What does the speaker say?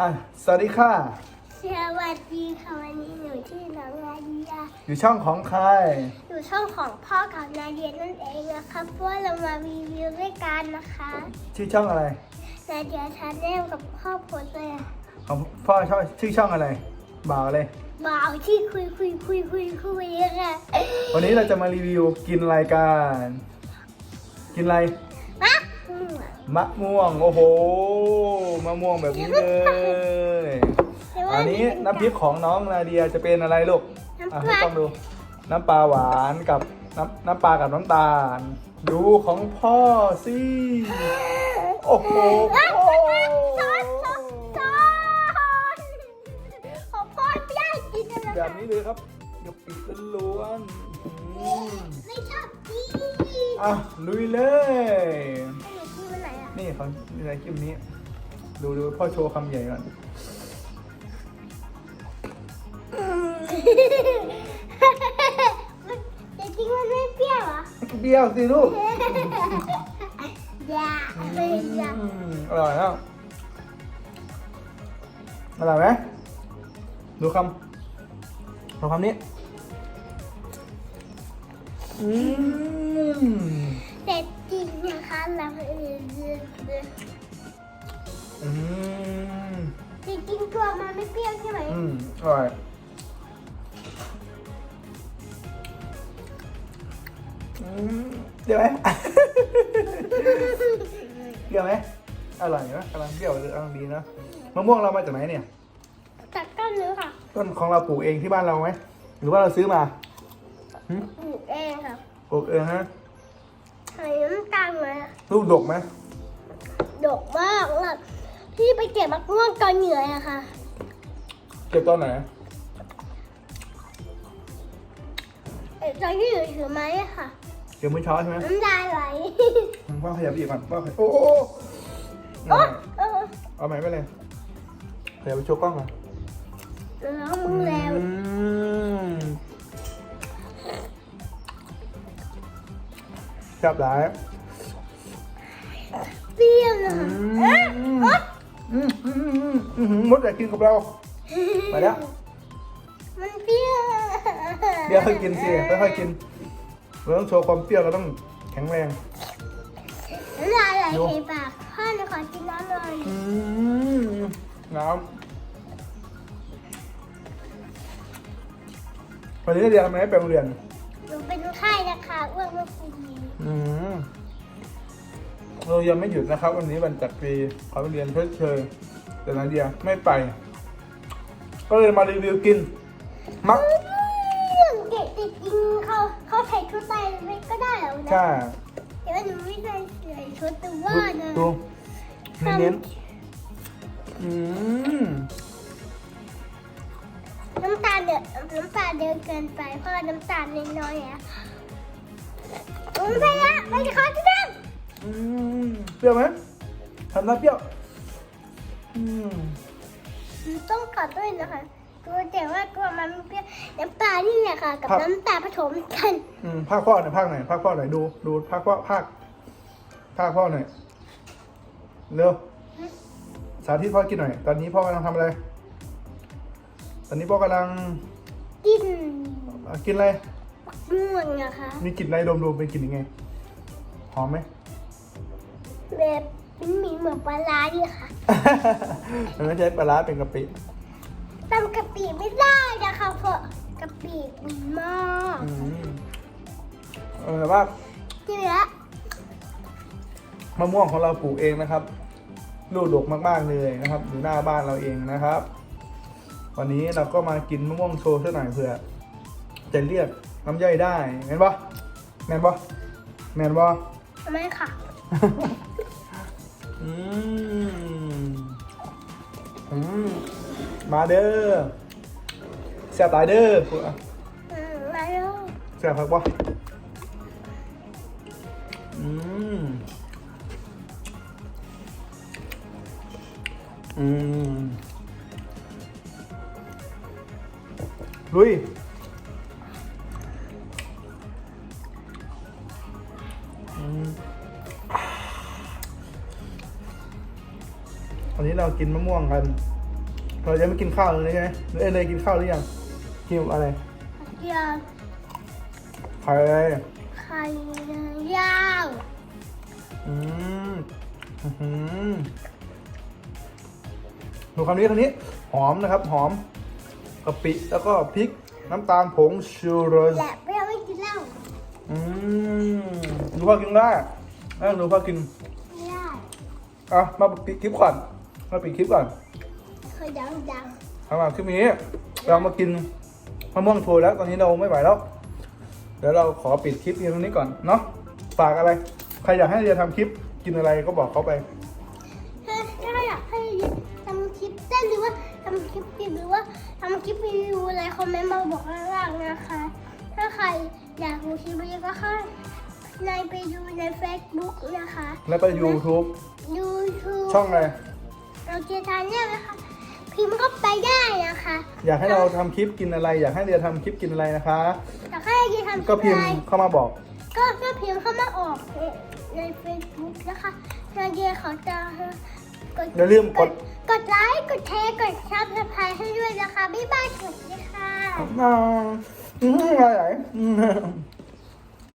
อะสวัสดีค่ะ สวัสดีค่ะวันนี้หนูชื่อน้องนาเดียอยู่ช่องของใคร อยู่ช่องของพ่อกับนาเดียนั่นเองนะคะเพราะว่าเรามารีวิวด้วยกันนะคะชื่อช่องอะไร นาเดียชาแนลกับครอบครัวเลยของพ่อชอบชื่อช่องอะไร บ่าวเลย บ่าวที่คุยคุยคุยคุยคุยค่ะวันนี้เราจะมารีวิวกินรายการ กินอะไรอะ มะม่วงโอ้โหมะม่วงแบบนี้เลยอันนี้น้ำพริกของน้องนาเดียจะเป็นอะไรลูกอะน้ำปให้ลาต้องดู น้ำปลาหวานกับน้ำน้ำปลากับน้ำตาล ดูของพ่อสิโอ้โหอะซอสซอสซอสของพ่อไม่ได้กินอะไรแบบนี้เลยครับกะปิล้วนๆอืมไม่ชอบกินอะลุยเลยห นูกินวันไหนอะนี่เขาในคลิปนี้ ดูดูพ่อโชว์คำใหญ่ก่อนแต่จริงมันไม่เปรี้ยวเหรอเบี้ยวสิลูกอย่าเลยอย่าอืมอร่อยแล้วอร่อยไหมดูคำดูคำนี้อืม อออืมจริงๆตัวมันไม่เปรี้ยวใช่ไหมอืมอร่อยอืมเดี๋ยวไหมเปรี้ยวไหมอร่อยไหมกำลังเปรี้ยวเลยกำลังดีนะมะม่วงเรามาจากไหนเนี่ยจากต้นนี้ค่ะต้นของเราปลูกเองที่บ้านเราไหมหรือว่าเราซื้อมาหึปลูกเองค่ะปลูกเองฮะใส่น้ำตา ลมาลูกดกไหมดกมากเลยพี่ไปเก็บมะม่วงตอนเหนื่อยอะค่ะเก็บตอนไหนเอ่อตอนที่หนูถือไม้อะค่ะเก็บมื้อเช้าใช่ไหมน้ำลายไหลพ่อขยับอีกก่อนพ่อขยับโอ้โอ้โอ้โอ๊เอายใหม่เออเอาใหม่ไปเลยขยับไปโชว์กล้องก่อนแล้วมึงแล้วอืมจับหลาย เปรี้ยวนะคะเอ๊ะโอ๊ยอืมอืมอืมอืมอืมมดอยากกินกับเราไปแล้วมันเปรี้ยวเดี๋ยวค่อยกินสิค่อยๆกินเราต้องโชว์ความเปรี้ยวเราต้องแข็งแรงน้ำลายไหลในปากพ่อหนูขอกินน้ำหน่อยอืมน้ำวันนี้เรียนทำไมไม่ไปโรงเรียนหนูเป็น เรายังไม่หยุดนะครับ วันนี้วันจักรีขอไปเรียนเพื่อเชยแต่นาเดียไม่ไป ก็เลยมารีวิวกินมักเด็กติดจริงเขาเขาใส่ชุดไปไม่ก็ได้เหรอนะใช่แต่ว่าหนูไม่ใส่ใส่ชุดแต่ว่านะดูเน้นๆอืมน้ำตาลเดือดน้ำตาลเดือดเกินไปเพราะว่าน้ำตาลน้อยๆอะอืมไปละไปขอที่นั่งอืม เปรี้ยวไหมทำหน้าเปรี้ยว อืมต้องกัดด้วยนะคะตัวแต่ว่าตัวมันไม่เปรี้ยวน้ำตาลนี่แหละค่ะกับ น้ำตาลผสมกันอืมภาคพ่อหน่อยภาคไหนอยภาคพ่อหน่อยดูดูภาคพ่อภาคภาคพ่อหน่อยเร็วสาธิตพ่อกินหน่อย ตอนนี้พ่อกำลังทำอะไร ตอนนี้พ่อกำลังกินอะกินอะไรม่วงนะคะ มีกลิ่นอะไรดมๆเป็นกลิ่นยังไงหอมไหม แบบมันมีเหมือนปลาร้าดีค่ะมันไม่ใช่ปลาร้าเป็นกะปิตำกะปิไม่ได้นะคะเพราะกะปิมันมากอืมเออแต่ว่าที่เหลือมะม่วงของเราปลูกเองนะครับ ลูกดกมากๆเลยนะครับ อยู่หน้าบ้านเราเองนะครับ วันนี้เราก็มากินมะม่วงโชว์สักหน่อยเผื่อจะเรียกน้ำย่อยได้แม่นปะแม่นปะแม่นปะทำไมค่ะ อืมอืมมาเด้อแซ่บหลายเด้อพวกอะอืมมาแล้วแซ่บครับปะอืมอืมลุย วันนี้เรากินมะม่วงกัน เราจะไม่กินข้าวเลยใช่ไหมหรือเอ้ยเนยกินข้าวหรือยังกินอะไรเดียวไข่อะไรไข่ยาวอืมอื้อหือดูคำนี้คำนี้หอมนะครับ หอมกะปิแล้วก็พริกน้ำตาลผงชูรสและเปรี้ยวไม่กินเหล้าอืมดูพ่อกินได้เอ้ยดูพ่อกินไม่ได้อะมาปิดคลิปก่อน มาปิดคลิปก่อนเคยดังดังสำหรับคลิปนี้ เรามากินมะม่วงโชยแล้ว ตอนนี้เราไม่ไหวแล้ว เดี๋ยวเราขอปิดคลิปเพียงเท่านี้ก่อนเนาะฝากอะไร ใครอยากให้เรียนทำคลิปกินอะไรก็บอกเขาไปถ้าถ้าอยากให้ทำคลิปเต้นหรือว่าทำคลิปกินหรือว่าทำคลิปรีวิวอะไรคอมเมนต์มาบอกข้างล่างนะคะ ถ้าใครอยากดูคลิปนี้ก็เข้าในไปดูใน Facebook นะคะ แล้วก็ YouTube YouTube ช่องอะไร เราเจอทานเนี่ยนะคะ พิมพ์ก็ไปได้นะคะอยากให้เราทำคลิปกินอะไร อยากให้เรียนทำคลิปกินอะไรนะคะอยากให้เจทำคลิก็ปพิมอะไรพ์เข้ามาบอก ก็ก็พิมพ์เข้ามาออกใน Facebook นะคะนาเดียเขาจะกดอย่าลืมกด กดไลค์กดแชร์กดซับสไครต์ให้ด้วยนะคะบ๊ายบายสวัสดีค่ะ อ่าอืมอะไรไหนอืม